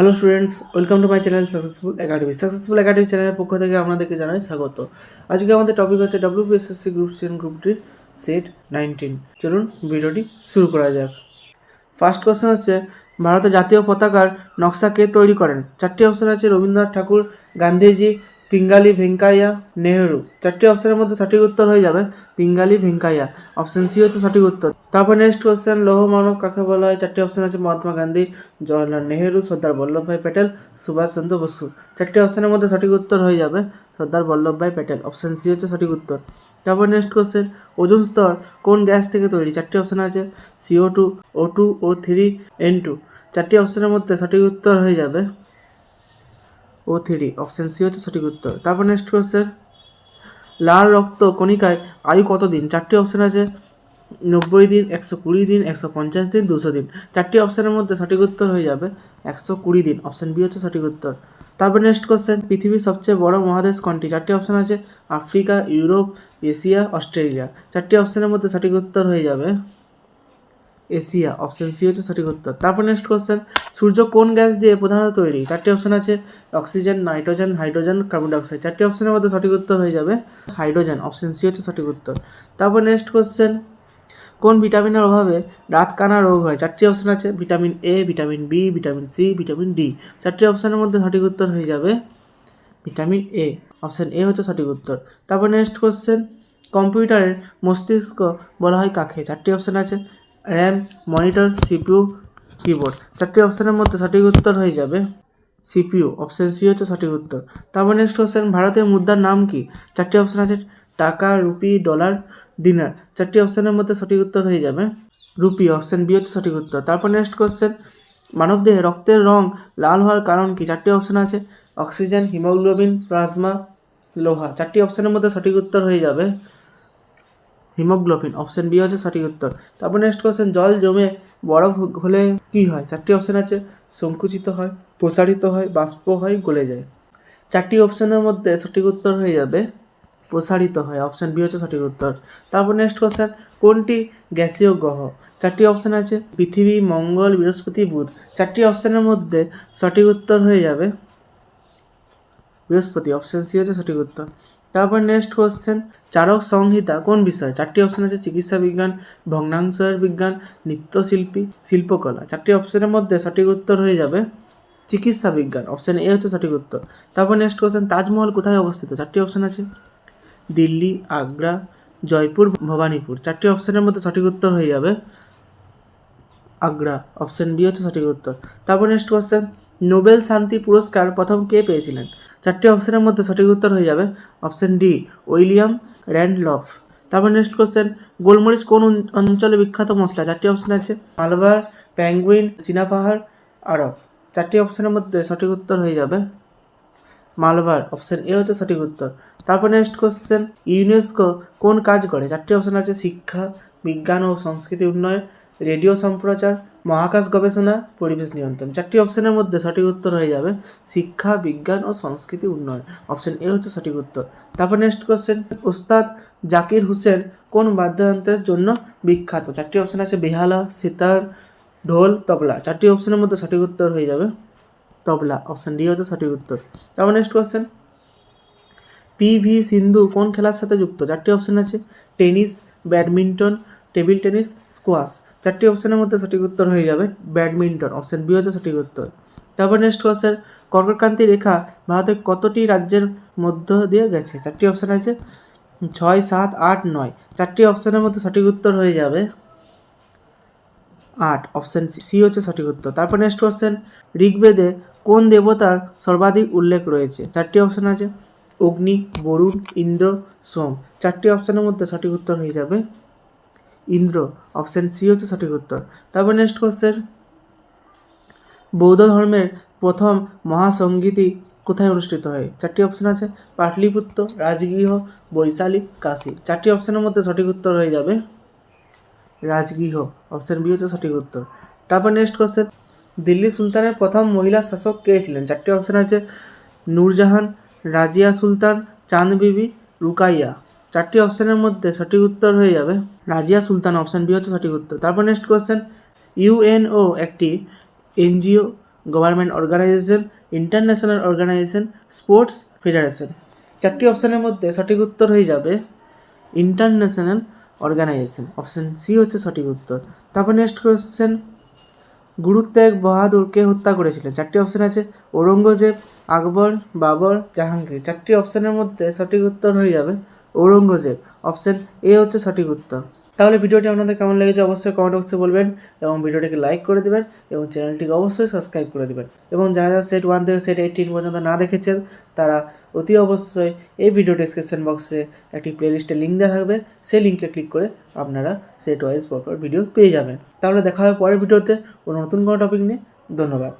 Hello students welcome to my channel successful academy successful academy চ্যানেলের পক্ষ থেকে আপনাদেরকে জানাই স্বাগত। আজকে আমাদের টপিক হচ্ছে ডব্লিউপিএসএসসি গ্রুপ সি গ্রুপটির সেট নাইনটিন চলুন ভিডিওটি শুরু করা যাক। ফার্স্ট কোশ্চেন হচ্ছে, ভারতের জাতীয় পতাকার নকশা কে তৈরি করেন? চারটি অপশন আছে, রবীন্দ্রনাথ ঠাকুর, গান্ধীজি পিঙ্গালি ভেঙ্কাইয়া নেহেরু চারটি অপশনের মধ্যে সঠিক উত্তর হয়ে যাবে। পিঙ্গালি ভেঙ্কাইয়া অপশন সি হচ্ছে সঠিক উত্তর। তারপর নেক্সট কোশ্চেন লৌহ মানব কাকে বলা হয়? চারটি অপশন আছে মহাত্মা গান্ধী, জওয়াহরলাল নেহেরু, সর্দার বল্লভভাই প্যাটেল, সুভাষ চন্দ্র বসু। চারটি অপশনের মধ্যে সঠিক উত্তর হয়ে যাবে। সর্দার বল্লভভাই প্যাটেল। অপশন সি হচ্ছে সঠিক উত্তর। তারপর নেক্সট কোশ্চেন ওজন স্তর কোন গ্যাস থেকে তৈরি? চারটি অপশন আছে CO two O two O three N two চারটি অপশনের মধ্যে সঠিক উত্তর হয়ে যাবে। ও থ্রি। অপশন সি হচ্ছে সঠিক উত্তর। তারপর নেক্সট কোশ্চেন লাল রক্ত কণিকায় আয়ু কত দিন চারটি অপশান আছে। নব্বই দিন, একশো কুড়ি দিন, একশো পঞ্চাশ দিন, দুশো দিন। চারটি অপশানের মধ্যে সঠিক উত্তর হয়ে যাবে একশো কুড়ি দিন। অপশন বি হচ্ছে সঠিক উত্তর। তারপর নেক্সট কোশ্চেন পৃথিবীর সবচেয়ে বড় মহাদেশ কোনটি? চারটি অপশান আছে। Africa, Europe, Asia, Australia. চারটি অপশানের মধ্যে সঠিক উত্তর হয়ে যাবে এশিয়া অপশন সি হচ্ছে সঠিক উত্তর। তারপর নেক্সট কোশ্চেন সূর্য কোন গ্যাস দিয়ে প্রধানত তৈরি? চারটি অপশন আছে oxygen nitrogen hydrogen carbon dioxide চারটি অপশনের মধ্যে সঠিক উত্তর হয়ে যাবে হাইড্রোজেন অপশন সি হচ্ছে সঠিক উত্তর। তারপর নেক্সট কোশ্চেন কোন ভিটামিনের অভাবে রাত কানা রোগ হয়? চারটি অপশন আছে vitamin A vitamin B vitamin C vitamin D চারটি অপশনের মধ্যে সঠিক উত্তর হয়ে যাবে ভিটামিন এ অপশন এ হচ্ছে সঠিক উত্তর। তারপর নেক্সট কোশ্চেন কম্পিউটারের মস্তিষ্ক বলা হয় কাকে? চারটি অপশন আছে র্যাম মনিটর সিপিইউ কিবোর্ড চারটি অপশনের মধ্যে সঠিক উত্তর হয়ে যাবে সিপিইউ অপশন সি হচ্ছে সঠিক উত্তর। তারপর নেক্সট কোশ্চেন ভারতের মুদ্রার নাম কি? চারটি অপশন আছে, টাকা, রুপি ডলার দিনার চারটি অপশনের মধ্যে সঠিক উত্তর হয়ে যাবে রুপি অপশন বি হচ্ছে সঠিক উত্তর। তারপর নেক্সট কোশ্চেন মানবদেহে রক্তের রং লাল হওয়ার কারণ কি? চারটি অপশন আছে অক্সিজেন হিমোগ্লোবিন প্লাজমা লোহা। চারটি অপশনের মধ্যে সঠিক উত্তর হয়ে যাবে হিমোগ্লোবিন অপশন বি হচ্ছে সঠিক উত্তর। তারপর নেক্সট কোশ্চেন জল জমে বরফ হলে কি হয়? চারটি অপশন আছে, সংকুচিত হয়, প্রসারিত হয়, বাষ্প হয়, গলে যায়। চারটি অপশনের মধ্যে সঠিক উত্তর হয়ে যাবে, প্রসারিত হয় অপশন বি হচ্ছে সঠিক উত্তর। তারপর নেক্সট কোশ্চেন কোনটি গ্যাসীয় গ্রহ? চারটি অপশন আছে, পৃথিবী, মঙ্গল, বৃহস্পতি, বুধ। চারটি অপশনের মধ্যে সঠিক উত্তর হয়ে যাবে, বৃহস্পতি অপশন সি হচ্ছে সঠিক উত্তর। তারপর নেক্সট কোশ্চেন চারক সংহিতা কোন বিষয়? চারটি অপশন আছে, চিকিৎসা বিজ্ঞান, ভগ্নাংশের বিজ্ঞান, নৃত্যশিল্পী, শিল্পকলা। চারটি অপশনের মধ্যে সঠিক উত্তর হয়ে যাবে চিকিৎসা বিজ্ঞান। অপশন এ হচ্ছে সঠিক উত্তর। তারপর নেক্সট কোশ্চেন তাজমহল কোথায় অবস্থিত? চারটি অপশন আছে, দিল্লি, আগ্রা, জয়পুর, ভবানীপুর। চারটি অপশনের মধ্যে সঠিক উত্তর হয়ে যাবে আগ্রা। অপশন বি হচ্ছে সঠিক উত্তর। তারপর নেক্সট কোশ্চেন নোবেল শান্তি পুরস্কার প্রথম কে পেয়েছিলেন? চারটি অপশানের মধ্যে সঠিক উত্তর হয়ে যাবে অপশান ডি, উইলিয়াম র্যান্ডলফ। তারপর নেক্সট কোশ্চেন, গোলমরিচ কোন অঞ্চলে বিখ্যাত মশলা? চারটি অপশন আছে, মালবার প্যাঙ্গুইন চীনা পাহাড়, আরব। চারটি অপশানের মধ্যে সঠিক উত্তর হয়ে যাবে মালবার, অপশান এ হচ্ছে সঠিক উত্তর। তারপর নেক্সট কোশ্চেন, ইউনেস্কো কোন কাজ করে? চারটি অপশন আছে, শিক্ষা, বিজ্ঞান ও সংস্কৃতি উন্নয়ন, রেডিও সম্প্রচার মহাকাশ গবেষণা, পরিবেশ নিয়ন্ত্রণ। চারটি অপশনের মধ্যে সঠিক উত্তর হয়ে যাবে শিক্ষা, বিজ্ঞান ও সংস্কৃতি উন্নয়ন। অপশন এ হচ্ছে সঠিক উত্তর। তারপর নেক্সট কোশ্চেন ওস্তাদ জাকির হুসেন কোন বাদ্যযন্ত্রের জন্য বিখ্যাত? চারটি অপশন আছে, বেহালা, সিতার, ঢোল, তবলা। চারটি অপশনের মধ্যে সঠিক উত্তর হয়ে যাবে তবলা। অপশন ডি হচ্ছে সঠিক উত্তর। তারপর next question P V Sindhu কোন খেলার সাথে যুক্ত? চারটি অপশন আছে, tennis, badminton, table tennis, squash. চারটি অপশানের মধ্যে সঠিক উত্তর হয়ে যাবে। ব্যাডমিন্টন অপশন বি হচ্ছে সঠিক উত্তর। তারপর নেক্সট কোশ্চেন কর্কটক্রান্তি রেখা ভারতের কতটি রাজ্যের মধ্য দিয়ে গেছে? চারটি অপশান আছে, ছয়, সাত, আট, নয়। চারটি অপশানের মধ্যে সঠিক উত্তর হয়ে যাবে আট। অপশন সি হচ্ছে সঠিক উত্তর। তারপর নেক্সট কোশ্চেন ঋগ্বেদে কোন দেবতার সর্বাধিক উল্লেখ রয়েছে? চারটি অপশান আছে, অগ্নি, বরুণ, ইন্দ্র, সোম। চারটি অপশানের মধ্যে সঠিক উত্তর হয়ে যাবে ইন্দ্র, অপশন সি হচ্ছে সঠিক উত্তর। তারপর নেক্সট কোশ্চেন বৌদ্ধ ধর্মের প্রথম মহাসঙ্গীতি কোথায় অনুষ্ঠিত হয়? চারটি অপশন আছে, পাটলিপুত্র, রাজগৃহ, বৈশালী, কাশী। চারটি অপশনের মধ্যে সঠিক উত্তর হয়ে যাবে রাজগৃহ অপশন বি হচ্ছে সঠিক উত্তর। তারপর নেক্সট কোশ্চেন দিল্লি সুলতানের প্রথম মহিলা শাসক কে ছিলেন? চারটি অপশন আছে, নূরজাহান, রাজিয়া সুলতান চাঁদ বিবি রুকাইয়া। চারটি অপশানের মধ্যে সঠিক উত্তর হয়ে যাবে রাজিয়া সুলতান অপশান বি হচ্ছে সঠিক উত্তর। তারপর নেক্সট কোশ্চেন ইউএনও একটি NGO government organisation international organisation sports federation চারটি অপশানের মধ্যে সঠিক উত্তর হয়ে যাবে ইন্টারন্যাশনাল অর্গানাইজেশন অপশান সি হচ্ছে সঠিক উত্তর। তারপর নেক্সট কোয়েশ্চেন গুরু তেগ বাহাদুরকে হত্যা করেছিলেন। চারটি অপশান আছে, ঔরঙ্গজেব, আকবর, বাবর, জাহাঙ্গীর। চারটি অপশানের মধ্যে সঠিক উত্তর হয়ে যাবে ঔরঙ্গজেব। অপশান এ হচ্ছে সঠিক উত্তর। তাহলে ভিডিওটি আপনাদের কেমন লেগেছে অবশ্যই কমেন্ট বক্সে বলবেন এবং ভিডিওটিকে লাইক করে দেবেন এবং চ্যানেলটিকে অবশ্যই সাবস্ক্রাইব করে দেবেন। এবং যারা যারা সেট ওয়ান থেকে সেট এইটিন পর্যন্ত না দেখেছেন, তারা অতি অবশ্যই এই ভিডিও ডিসক্রিপশন বক্সে একটি প্লেলিস্টের লিঙ্ক দেওয়া থাকবে। সেই লিঙ্কে ক্লিক করে আপনারা সেট ওয়াইজ পরপর ভিডিও পেয়ে যাবেন। তাহলে দেখা হবে পরের ভিডিওতে কোনো নতুন কোনো টপিক নিয়ে। ধন্যবাদ।